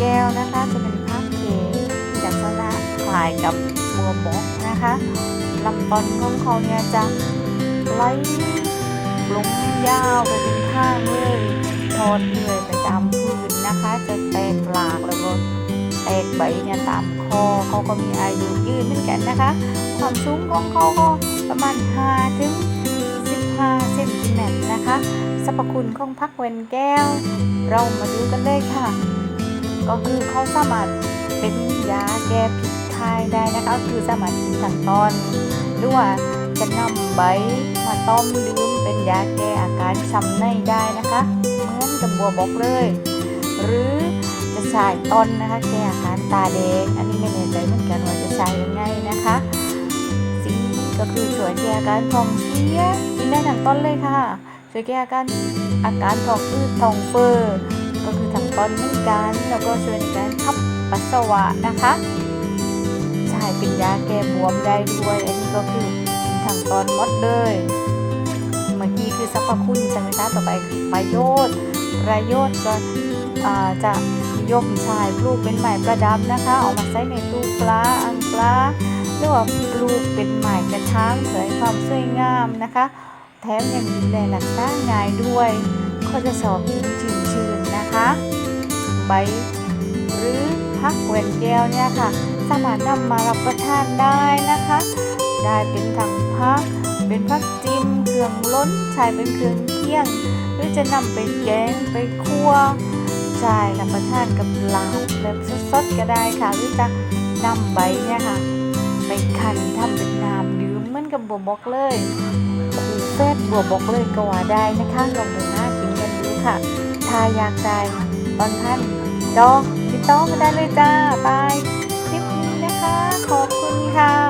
แก้วนะคะ จะเป็นภาพเก๋ลักษณะคลายกับมัวบกนะคะลำต้นของเขาเนี่ยจะไล่ลงยาวไปเป็นข้างเลยทอดเมื่อยไปตามพื้นนะคะ จะแตกหลากแล้วก็แตกใบเนี่ยตามคอเขาก็มีอายุยืนเหมือนกันนะคะ ความสูงของเขาก็ประมาณ5ถึง15เซนติเมตรนะคะสรรพคุณของพักเวนแก้ว เรามาดูกันเลยค่ะ ก็คือเขาสามารถเป็นยาแก้พิษทายได้นะคะคือสามารถกินตั้งตอนหรือว่าจะนำใบมาต้มดื่มเป็นยาแก้อาการช้ำในได้นะคะเหมือนกับบัวบอกเลย หรือจะใช้ต้นนะคะ แก้อาการตาแดงอันนี้ไม่แน่ใจเหมือนกันว่าจะใช้ยังไงนะคะสิ่งก็คือช่วยแก้อาการท้องเสียกินได้ทั้งต้นเลยค่ะช่วยแก้อาการอาการท้องอืดท้องเฟ้อก็คือท ก้อนนี้กันแล้วก็ช่วยนการขับปัสสาวะนะคะใช่เป็นยาแก้บวมได้ด้วย อันนี้ก็คือกินทั้งตอนหมดเลย เมื่อกี้คือสรรพคุณใช่ไหมคะต่อไปประโยชน์ ประโยชน์ก็จะยกชายปลูกเป็นไม้ประดับนะคะออกมาใช้ในตู้ปลาอังปลาหรือว่าปลูกเป็นไม้กระช้างเผยความสวยงามนะคะ แถมยังดูแลหลักสร้างง่ายด้วย ก็จะสอบชื่นชื่นนะคะ ใบ หรือผักแหวนแก้วเนี่ยค่ะ สามารถนำมารับประทานได้นะคะ ได้เป็นทั้งผักเป็นผักจิ้มเครื่องล้นใช้เป็นเครื่องเคี่ยง หรือจะนำไปแกงไปคั่วใช้รับประทานกับลาบแบบสดๆก็ได้ค่ะ หรือจะนำใบเนี่ยค่ะ ไปคั่นทำเป็นน้ำดื่มเหมือนกับบัวบกเลยคูอเฟซบัวบกเลยก็ว่าได้นะคะลองดูหน้ากินกันดูค่ะทายากได้ ตอนท่านจองติดต่อมาได้เลยจ้าบายคลิปนี้นะคะ ขอบคุณค่ะ